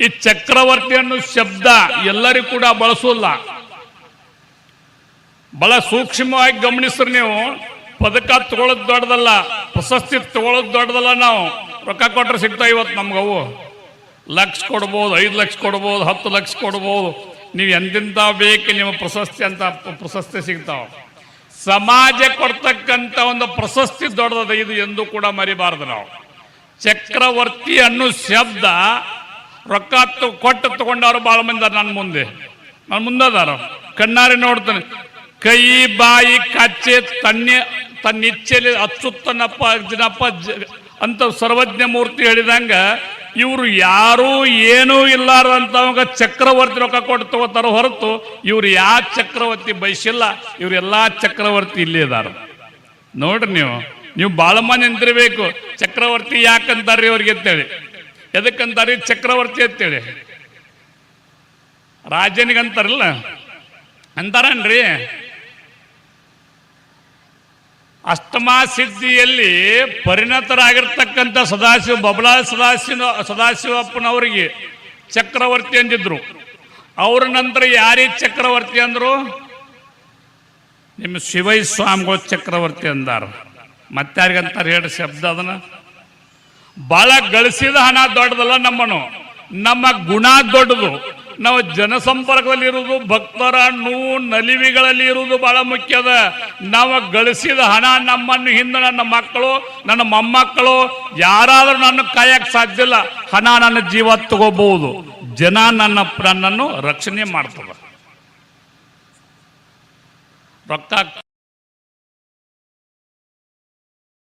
ಈ ಚಕ್ರವರ್ತಿ ಅನ್ನೋ ಶಬ್ದ ಎಲ್ಲರಿಗೂ ಕೂಡ ಬಳಸೋಲ್ಲ. ಬಹಳ ಸೂಕ್ಷ್ಮವಾಗಿ ಗಮನಿಸ್ರಿ ನೀವು. ಪದಕ ತಗೊಳ್ಳೋದು ದೊಡ್ಡದಲ್ಲ, ಪ್ರಶಸ್ತಿ ತಗೊಳ್ಳೋದು ದೊಡ್ಡದಲ್ಲ ನಾವು. ರೊಕ್ಕ ಕೊಟ್ಟರೆ ಸಿಗ್ತಾ ಇವತ್ತು ನಮ್ಗವು ಲಕ್ಷ ಕೊಡ್ಬೋದು, ಐದು ಲಕ್ಷ ಕೊಡ್ಬೋದು, ಹತ್ತು ಲಕ್ಷ ಕೊಡ್ಬೋದು. ನೀವು ಎಂದಿಂತ ಬೇಕು ನಿಮ್ಮ ಪ್ರಶಸ್ತಿ ಅಂತ ಪ್ರಶಸ್ತಿ ಸಿಗ್ತಾವ. ಸಮಾಜ ಕೊಡ್ತಕ್ಕಂಥ ಒಂದು ಪ್ರಶಸ್ತಿ ದೊಡ್ಡದ ಇದು ಎಂದು ಕೂಡ ಮರಿಬಾರ್ದು ನಾವು. ಚಕ್ರವರ್ತಿ ಅನ್ನೋ ಶಬ್ದ ರೊಕ್ಕ ಕೊಟ್ಟು ತಗೊಂಡವ್ರು ಭಾಳ ಮಂದಿ ನನ್ನ ಮುಂದೆ. ನನ್ನ ಮುಂದೆ ಅದಾರ. ಕಣ್ಣಾರೆ ನೋಡ್ತಾನೆ. ಕೈ, ಬಾಯಿ, ಕಚ್ಚೆ ತನ್ನೆ ತನ್ನ ಇಚ್ಛೆಲಿ ಅಚ್ಚುತ್ತನಪ್ಪ ಜನಪ್ಪ ಅಂತ ಸರ್ವಜ್ಞ ಮೂರ್ತಿ ಹೇಳಿದಂಗ ಇವರು ಯಾರೂ ಏನೂ ಇಲ್ಲಾರಂತವಾಗ ಚಕ್ರವರ್ತಿ ರೊಕ್ಕ ಕೊಟ್ಟು ತಗೋತಾರ ಹೊರತು ಇವ್ರು ಯಾ ಚಕ್ರವರ್ತಿ ಬಯಸಿಲ್ಲ ಇವರೆಲ್ಲ ಚಕ್ರವರ್ತಿ ಇಲ್ಲಿ ಇದಾರ. ನೋಡ್ರಿ ನೀವು. ನೀವು ಭಾಳ ಮಂದಿ ನಿಂತಿರ್ಬೇಕು ಚಕ್ರವರ್ತಿ ಯಾಕಂತಾರ್ರಿ ಅವ್ರಿಗೆ ಅಂತೇಳಿ. ಎದಕ್ಕಂತಾರ್ರಿ ಚಕ್ರವರ್ತಿ ಅಂತೇಳಿ. ರಾಜನಿಗಂತಾರಲ್ಲ, ಅಂತಾರನ್ರಿ? ಅಷ್ಟಮಾ ಸಿದ್ಧಿಯಲ್ಲಿ ಪರಿಣತರಾಗಿರ್ತಕ್ಕಂಥ ಸದಾಶಿವ, ಬಬಲಾ ಸದಾಶಿವ, ಸದಾಶಿವಪ್ಪನವರಿಗೆ ಚಕ್ರವರ್ತಿ ಅಂದಿದ್ರು. ಅವ್ರ ನಂತರ ಯಾರಿಗೆ ಚಕ್ರವರ್ತಿ ಅಂದ್ರು? ನಿಮ್ಮ ಶಿವೈ ಸ್ವಾಮಿಗಳು ಚಕ್ರವರ್ತಿ ಅಂದಾರ. ಮತ್ತಾರಿಗಂತಾರೆ ಹೇಳಿ ಶಬ್ದ ಅದನ್ನ. ಬಹಳ ಗಳಿಸಿದ ಹಣ ದೊಡ್ಡದಲ್ಲ ನಮ್ಮನು ನಮ್ಮ ಗುಣ ದೊಡ್ಡದು. ನಾವು ಜನಸಂಪರ್ಕದಲ್ಲಿ ಇರುವುದು, ಭಕ್ತರ ನೋವು, ನಲಿವಿಗಳಲ್ಲಿ ಇರುವುದು ಬಹಳ ಮುಖ್ಯದ ನಾವು ಗಳಿಸಿದ ಹಣ ನಮ್ಮನ್ನು ಹಿಂದೆ ನನ್ನ ಮಕ್ಕಳು, ನನ್ನ ಮೊಮ್ಮಕ್ಕಳು, ಯಾರಾದರೂ ನನ್ನ ಕಾಯಕ್ಕೆ ಸಾಧ್ಯ ಇಲ್ಲ. ಹಣ ನನ್ನ ಜೀವ ತಗೋಬಹುದು. ಜನ ನನ್ನ ನನ್ನನ್ನು ರಕ್ಷಣೆ ಮಾಡ್ತದೆ. ರೊಕ್ಕ